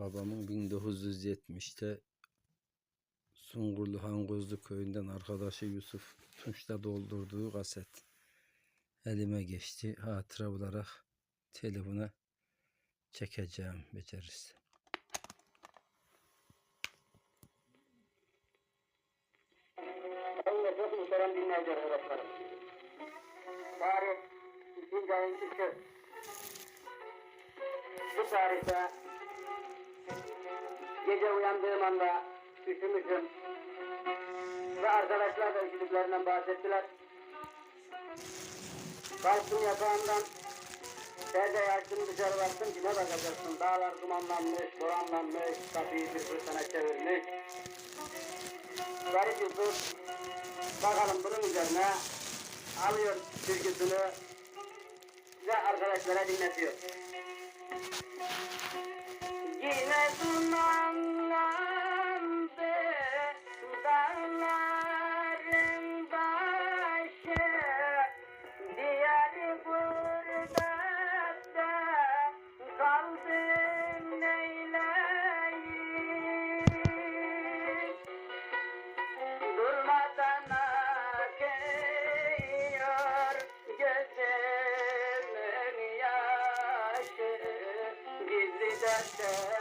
Babamın 1970'te Sungurlu Hangozlu köyünden arkadaşı Yusuf Tunç'ta doldurduğu kaset elime geçti. Hatıra olarak telefona çekeceğim becerirse. Anda üşümüşüm. Ve arkadaşlar da üşüdüklerinden bahsettiler. Kalktım yatağımdan perdeyi açtım dışarı baktım ki ne bakacaksın? Dağlar dumanlanmış, boranlanmış, kapıyı bir fırtına çevirmiş. Garip Yusuf bakalım bunun üzerine alıyor türküsünü ve arkadaşlara dinletiyor. Yine dumanlandı Sunday.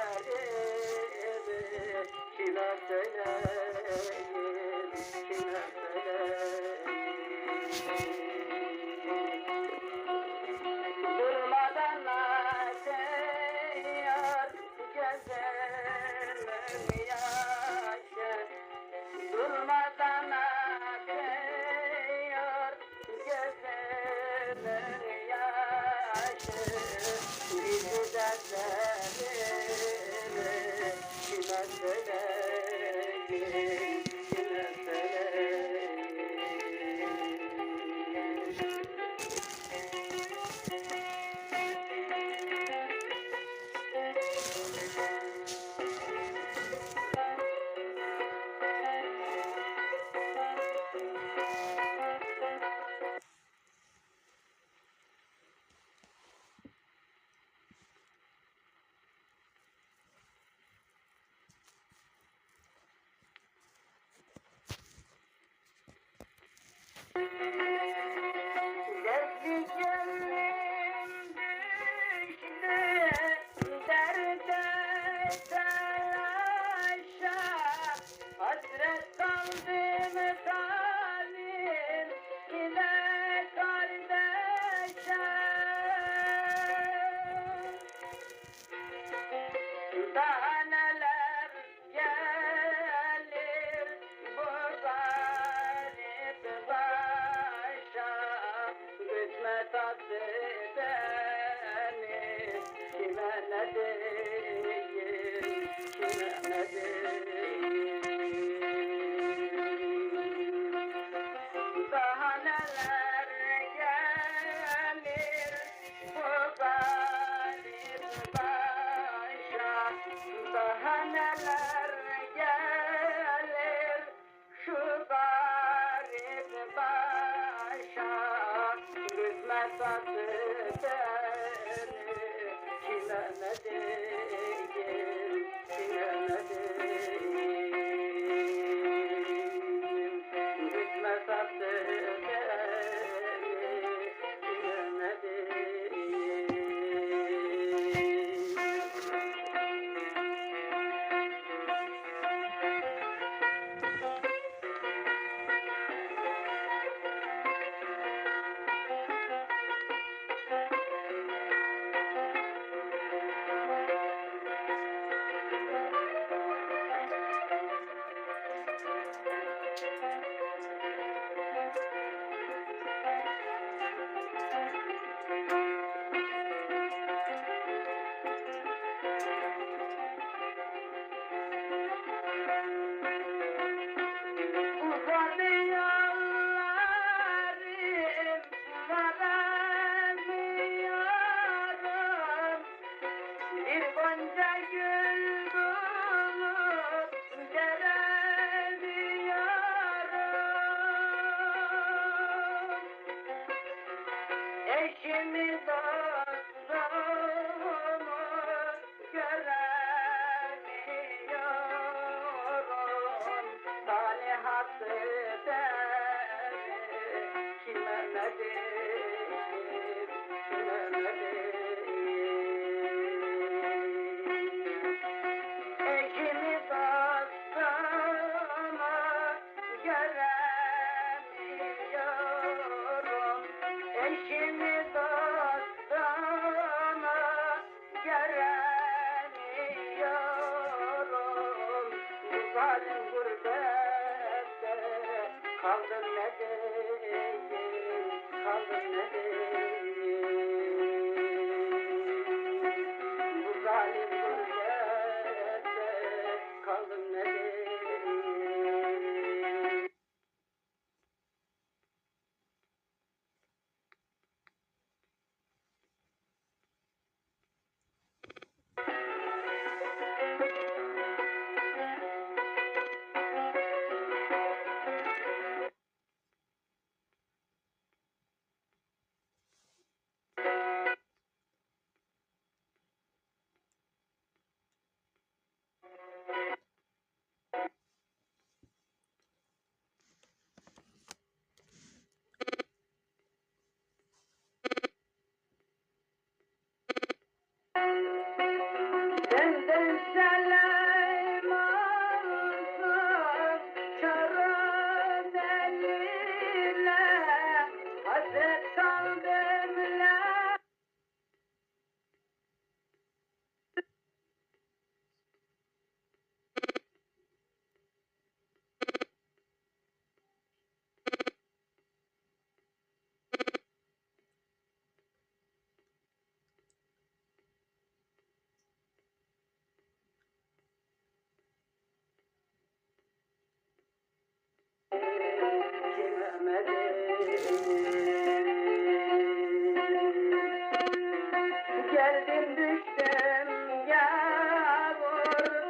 Başa Gitme tatlı beni Thank you. Thank you.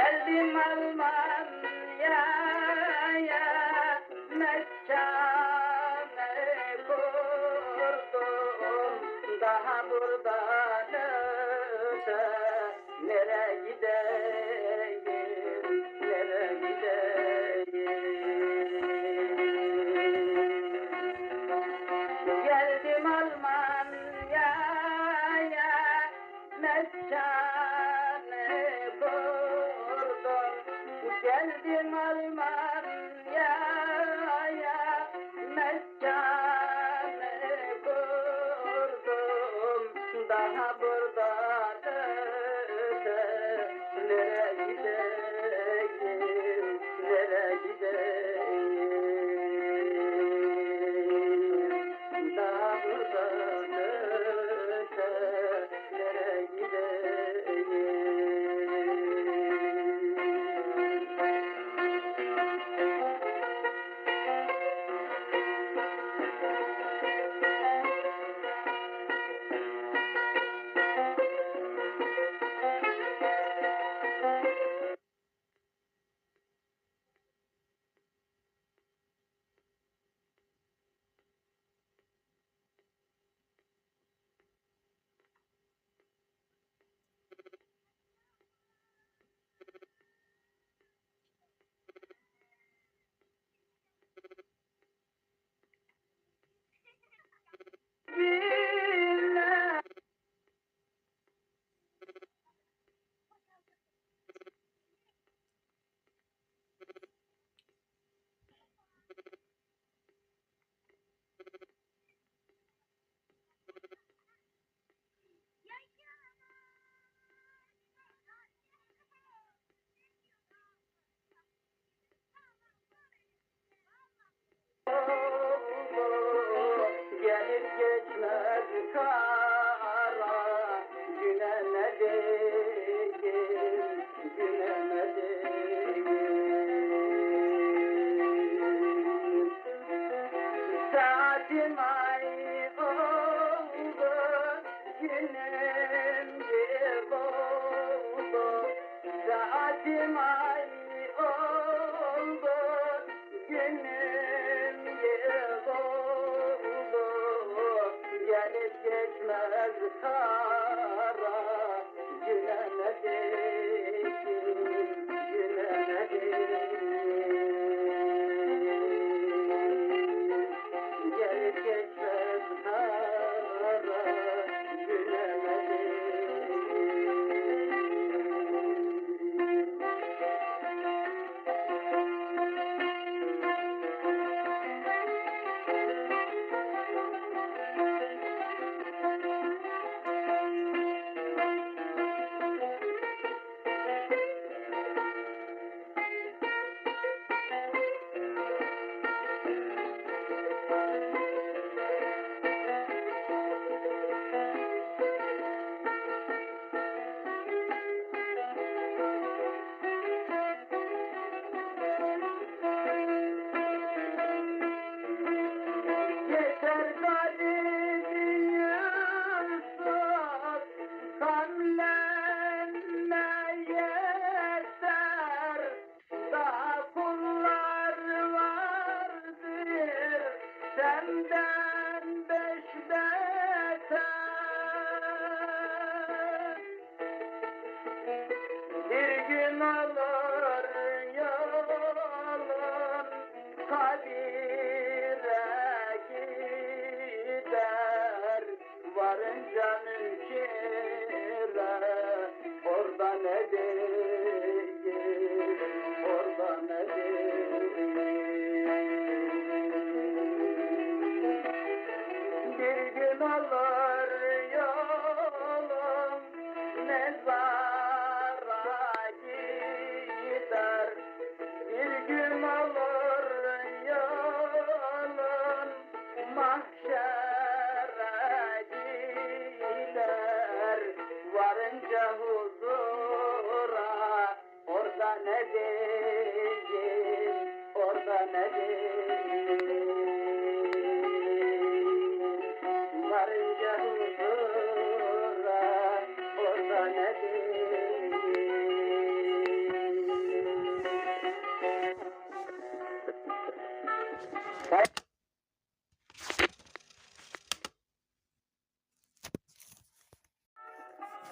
Yeldim alma I Hayır geçmez kan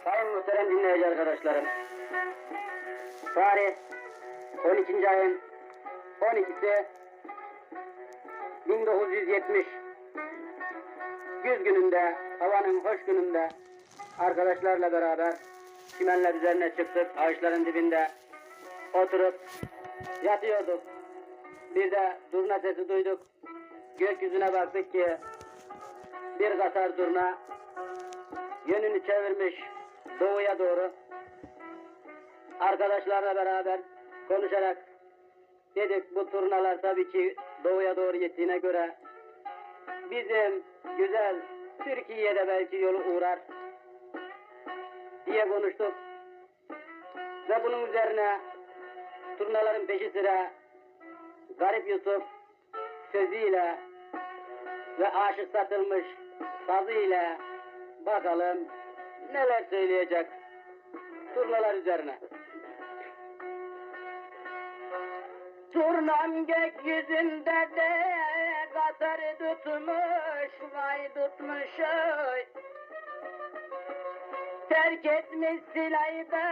Sayın muhterem dinleyici arkadaşlarım. Tarih 12. ayın 12'si 1970 güz gününde, havanın hoş gününde arkadaşlarla beraber çimenler üzerine çıktık, ağaçların dibinde oturup yatıyorduk. Bir de durna sesi duyduk. Gökyüzüne baktık ki bir katar durna yönünü çevirmiş doğuya doğru. Arkadaşlarla beraber konuşarak dedik bu turnalar tabii ki doğuya doğru gittiğine göre bizim güzel Türkiye'de belki yolu uğrar diye konuştuk. Ve bunun üzerine turnaların peşi sıra Garip Yusuf sözüyle ve aşık satılmış sazıyla bakalım neler söyleyecek turnalar üzerine. Turnam gökyüzünde de katarı tutmuş, vay tutmuş oy. Terk etmiş silahı da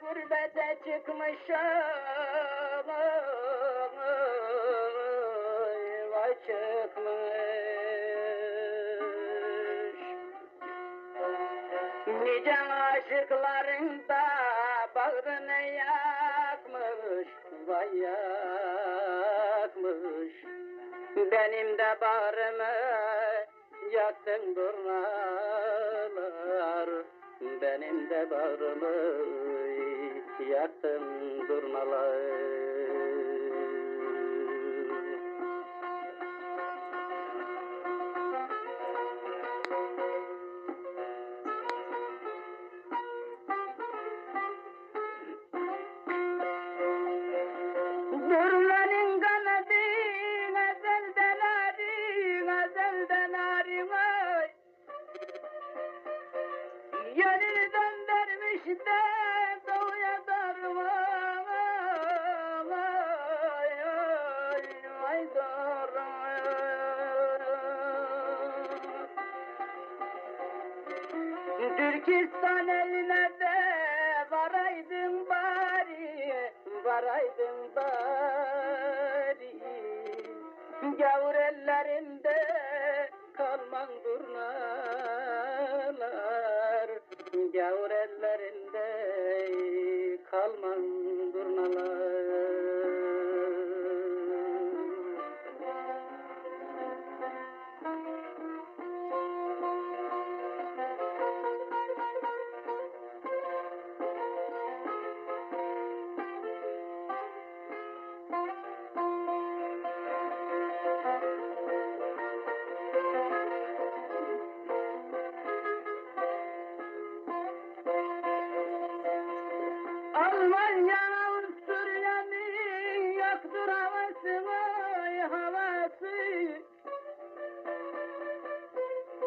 gurbete çıkmış oy, çıkmış. Nice aşıkların da bağrını yakmış, vay yakmış. Benim de bağrımı yaktın durnalar, benim de bağrımı yaktın durnalar. Türkistan eline de varaydın bari, varaydın bari. Gavur ellerinde kalman durnalar, gavur ellerinde kalman durnalar.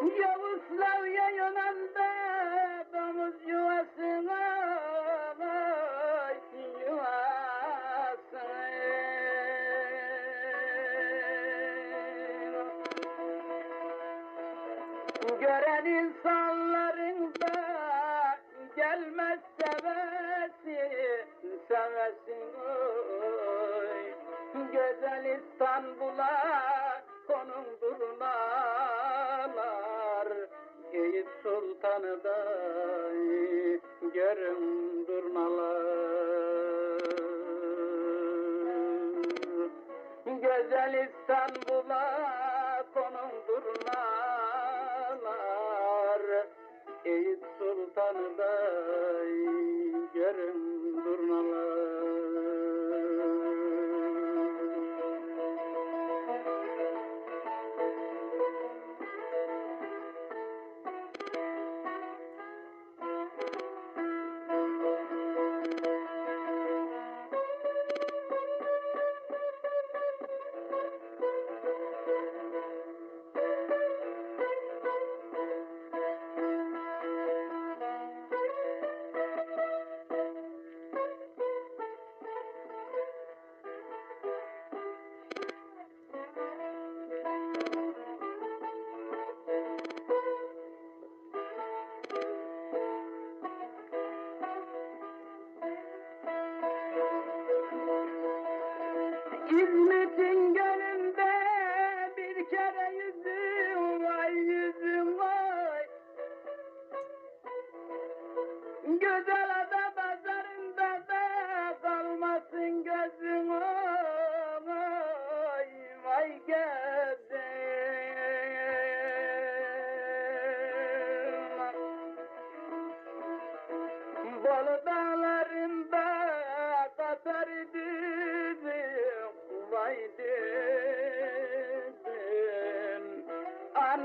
you are a yuvasına Sultan'ı da görün durnalar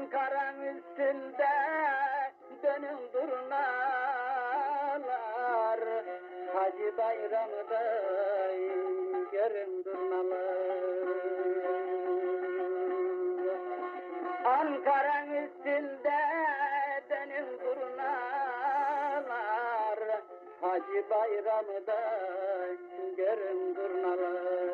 Ankara'nın üstünde dönün durnalar Hacı bayramı da görün durnalar Ankara'nın üstünde dönün durnalar Hacı bayramı da görün durnalar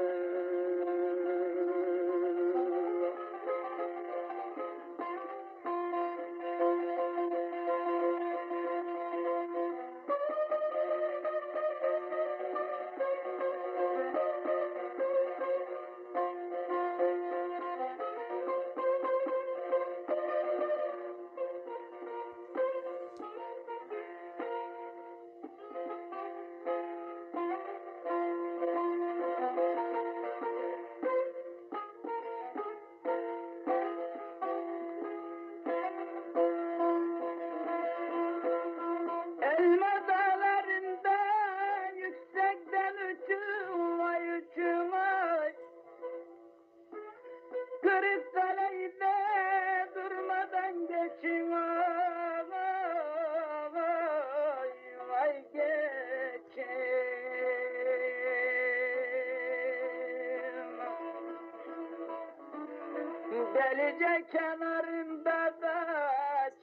Delice kenarında da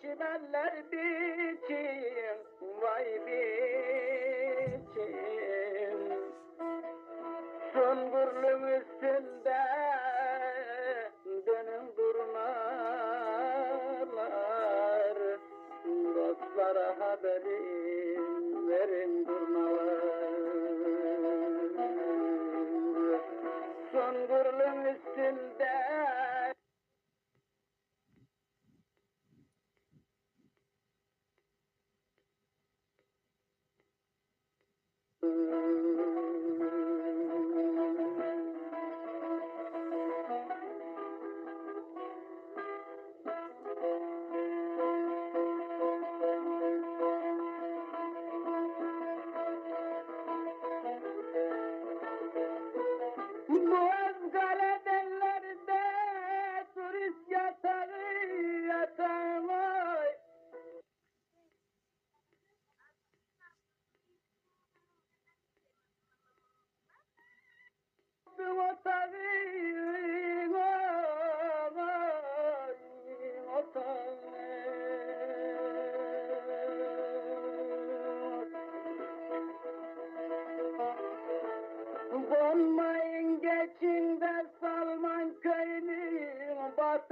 çimenler biçim. Vay biçim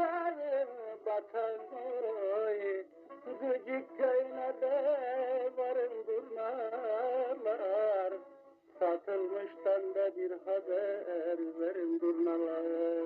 sarım batan oy Gıcık köynede barındırmalar Satılmıştan da bir haber verin durnalar